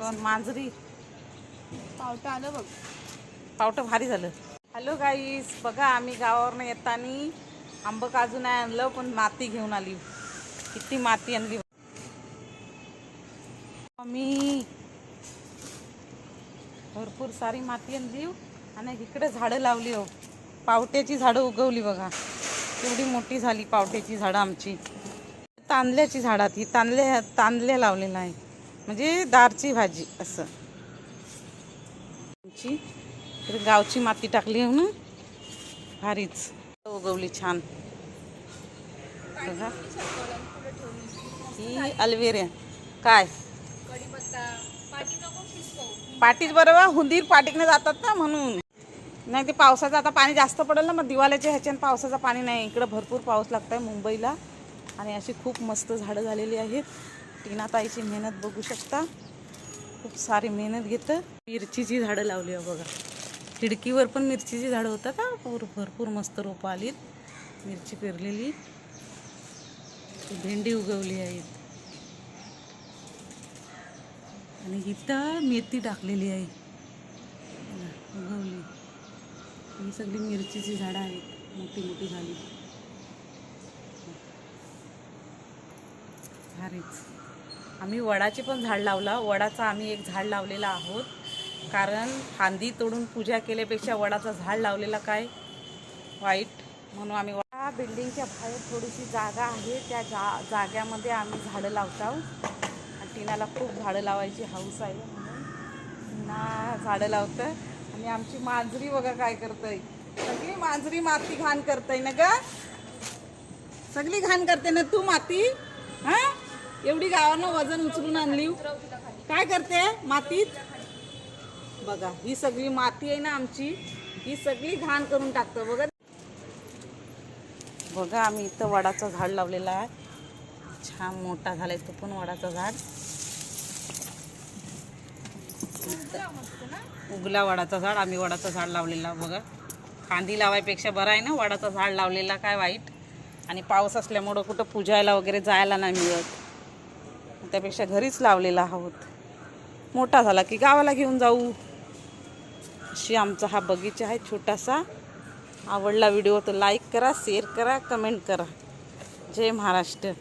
कोण? मांजरी. पावटा आलं बघ. पावटं भारी झालं. हॅलो गाईस बघा आम्ही गावावरनं येताना आंब काजू नाही आणलं पण माती घेऊन आली. किती माती आणली. मी भरपूर सारी माती आणली आणि इकडे झाडं लावली हो. पावट्याची झाडं उगवली बघा. एवढी मोठी झाली पावट्याची झाडं आमची. तांदल्याची झाडात ही तांदल्या तांदल्या लावलेला आहे. म्हणजे दारची भाजी असं. आमची. गावची माती टाकली आहे ना भारीच. उगवली छान. बघा. ही अल्वेरिया काय? पाटीच बरोबर हुंदीर पाटीकने जातात ना म्हणून. नाही ते पावसाचं आता पाणी जास्त पडेल ना मग दिवाळीच्या ह्याच्यानं पावसाचं पाणी नाही. इकडं भरपूर पाऊस लागत आहे मुंबईला. आणि अशी खूप मस्त झाडं झालेली आहेत. टीनाताईची मेहनत बघू शकता. खूप सारी मेहनत घेतं. मिरचीची झाडं लावली आहे बघा. खिडकीवर पण मिरचीची झाडं होतात हा. पूर भरपूर मस्त रोपं आलीत. मिरची पेरलेली. भेंडी उगवली आहेत. आणि इथं मेथी टाकलेली आहे. उगवली. ही सगळी मिरचीची झाडं आहेत. मोठी मोठी झाली. भारीच. आम्ही वडाचे पण झाड लावला. वडाचा आम्ही एक झाड लावलेला आहोत. कारण फांदी तोडून पूजा केल्यापेक्षा वडाचं झाड लावलेला काय? वाईट. म्हणून आम्ही वडा बिल्डिंगच्या बाहेर थोडीशी जागा आहे. त्या जा जाग्यामध्ये आम्ही झाडं लावतो आहोत. टिनाला खूप झाडं लावायची हौस आहे म्हणून टिना झाडं लावतं आणि आमची मांजरी बघा काय करतंय. सगळी मांजरी माती घाण करतंय ना ग? सगळी घाण करते ना तू माती? हां? एवढी गावानं वजन उचलून आणली. काय करते? मातीत? बघा ही सगळी माती आहे ना आमची. ही सगळी घाण करून टाकतं. बघा. बघा आम्ही इथं वडाचं झाड लावलेलं आहे. छान मोठा झालाय तो पण वडाचं झाड. उगला वडाचं झाड. आम्ही वडाचं झाड लावलेला बघा. कांदी लावायपेक्षा बरं आहे ना वडाचं झाड लावलेला. काय वाईट. आणि पाऊस असल्यामुळं कुठं पूजायला वगैरे जायला नाही मिळत. त्यापेक्षा घरीच लावलेला आहोत. मोठा झाला की गावाला घेऊन जाऊ. अशी आमचा हा बगीचा आहे छोटासा. आवडला व्हिडिओ तर लाईक करा शेअर करा कमेंट करा. जय महाराष्ट्र.